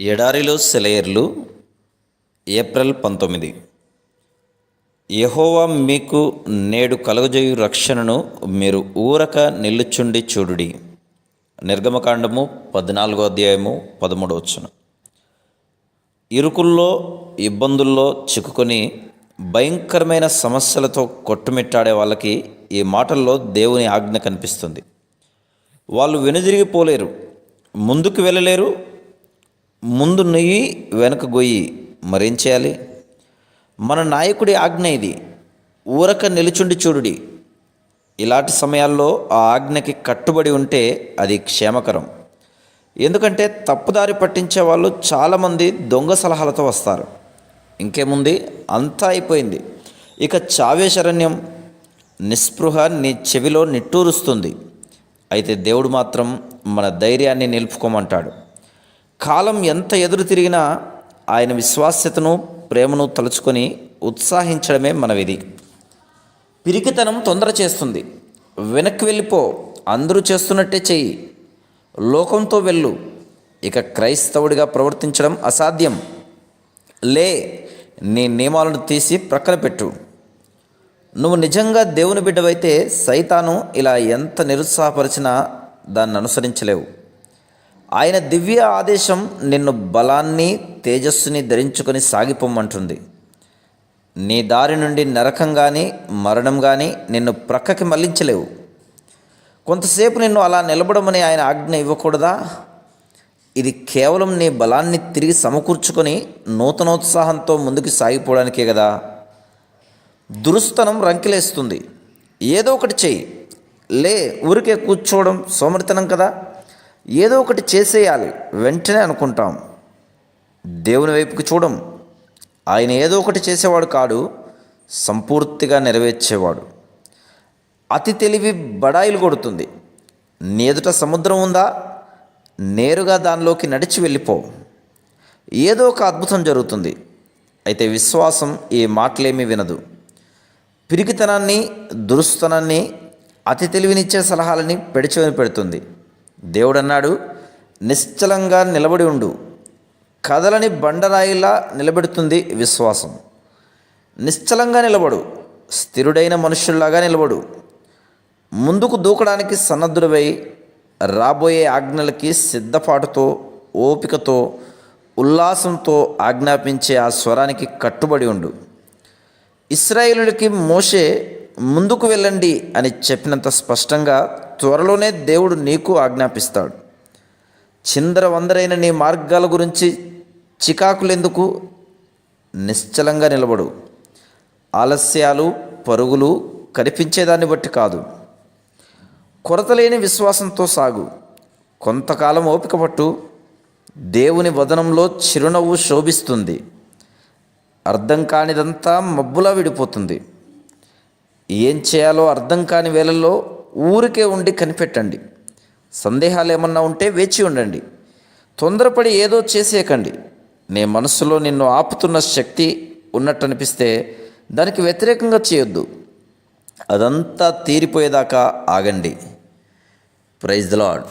ఎడారిలో సెలయర్లు ఏప్రిల్ పంతొమ్మిది. యహోవా మీకు నేడు కలుగజేయు రక్షణను మీరు ఊరక నిల్లుచుండి చూడుడి. నిర్గమకాండము పద్నాలుగో అధ్యాయము పదమూడవ వచ్చును ఇరుకుల్లో ఇబ్బందుల్లో చిక్కుకొని భయంకరమైన సమస్యలతో కొట్టుమిట్టాడే వాళ్ళకి ఈ మాటల్లో దేవుని ఆజ్ఞ కనిపిస్తుంది. వాళ్ళు వెనుదిరిగిపోలేరు. ముందుకు వెళ్ళలేరు ముందు నెయ్యి వెనక గొయ్యి. మరేం చేయాలి? మన నాయకుడి ఆజ్ఞ ఇది. ఊరక నిలుచుండి చూడుడి. ఇలాంటి సమయాల్లో ఆ ఆజ్ఞకి కట్టుబడి ఉంటే అది క్షేమకరం. ఎందుకంటే తప్పుదారి పట్టించే వాళ్ళు చాలామంది దొంగ సలహాలతో వస్తారు. ఇంకేముంది? అంతా అయిపోయింది. ఇక చావేశరణ్యం నిస్పృహ నీ చెవిలో నిట్టూరుస్తుంది. అయితే దేవుడు మాత్రం మన ధైర్యాన్ని నిలుపుకోమంటాడు. కాలం ఎంత ఎదురు తిరిగినా ఆయన విశ్వాస్యతను ప్రేమను తలుచుకొని ఉత్సాహించడమే మన విధి పిరికితనం తొందర చేస్తుంది. వెనక్కి వెళ్ళిపో అందరూ చేస్తున్నట్టే చెయ్యి. లోకంతో వెళ్ళు. ఇక క్రైస్తవుడిగా ప్రవర్తించడం అసాధ్యం. లే నీ నియమాలను తీసి ప్రక్కన పెట్టు. నువ్వు నిజంగా దేవుని బిడ్డవైతే సైతాను ఇలా ఎంత నిరుత్సాహపరిచినా దాన్ని అనుసరించలేవు. ఆయన దివ్య ఆదేశం నిన్ను బలాన్ని తేజస్సుని ధరించుకొని సాగిపోమ్మంటుంది. నీ దారి నుండి నరకం కానీ మరణం కానీ నిన్ను ప్రక్కకి మళ్ళించలేవు కొంతసేపు నిన్ను అలా నిలబడమని ఆయన ఆజ్ఞ ఇవ్వకూడదా? ఇది కేవలం నీ బలాన్ని తిరిగి సమకూర్చుకొని నూతనోత్సాహంతో ముందుకు సాగిపోవడానికే కదా. దురుస్తనం రంకిలేస్తుంది. ఏదో ఒకటి చెయ్యి. లే ఊరికే కూర్చోవడం సోమరితనం కదా. ఏదో ఒకటి చేసేయాలి. వెంటనే అనుకుంటాం. దేవుని వైపుకి చూడం. ఆయన ఏదో ఒకటి చేసేవాడు కాడు. సంపూర్తిగా నెరవేర్చేవాడు. అతి తెలివి బడాయిలు కొడుతుంది. నీదుట సముద్రం ఉందా? నేరుగా దానిలోకి నడిచి వెళ్ళిపో. ఏదో ఒక అద్భుతం జరుగుతుంది. అయితే విశ్వాసం ఈ మాటలేమీ వినదు. పిరికితనాన్ని దురుస్తనాన్ని అతి తెలివినిచ్చే సలహాలని పెడిచెవిని పెడుతుంది. దేవుడు అన్నాడు నిశ్చలంగా నిలబడి ఉండు. కదలని బండరాయిలా నిలబెడుతుంది విశ్వాసం. నిశ్చలంగా నిలబడు స్థిరుడైన మనుషుల్లాగా నిలబడు. ముందుకు దూకడానికి సన్నద్ధుడవై రాబోయే ఆజ్ఞలకి సిద్ధపాటుతో ఓపికతో ఉల్లాసంతో ఆజ్ఞాపించే ఆ స్వరానికి కట్టుబడి ఉండు. ఇస్రాయేలులకి మోషే ముందుకు వెళ్ళండి అని చెప్పినంత స్పష్టంగా త్వరలోనే దేవుడు నీకు ఆజ్ఞాపిస్తాడు. చిందర వందరైన నీ మార్గాల గురించి చికాకులెందుకు? నిశ్చలంగా నిలబడు. ఆలస్యాలు పరుగులు కనిపించేదాన్ని బట్టి కాదు. కొరతలేని విశ్వాసంతో సాగు. కొంతకాలం ఓపిక పట్టు. దేవుని వదనంలో చిరునవ్వు శోభిస్తుంది. అర్థం కానిదంతా మబ్బులా విడిపోతుంది. ఏం చేయాలో అర్థం కాని వేళల్లో ఊరికే ఉండి కనిపెట్టండి. సందేహాలు ఏమన్నా ఉంటే వేచి ఉండండి. తొందరపడి ఏదో చేసేయకండి. నీ మనసులో నిన్ను ఆపుతున్న శక్తి ఉన్నట్టు అనిపిస్తే దానికి వ్యతిరేకంగా చేయొద్దు. అదంతా తీరిపోయేదాకా ఆగండి. Praise the lord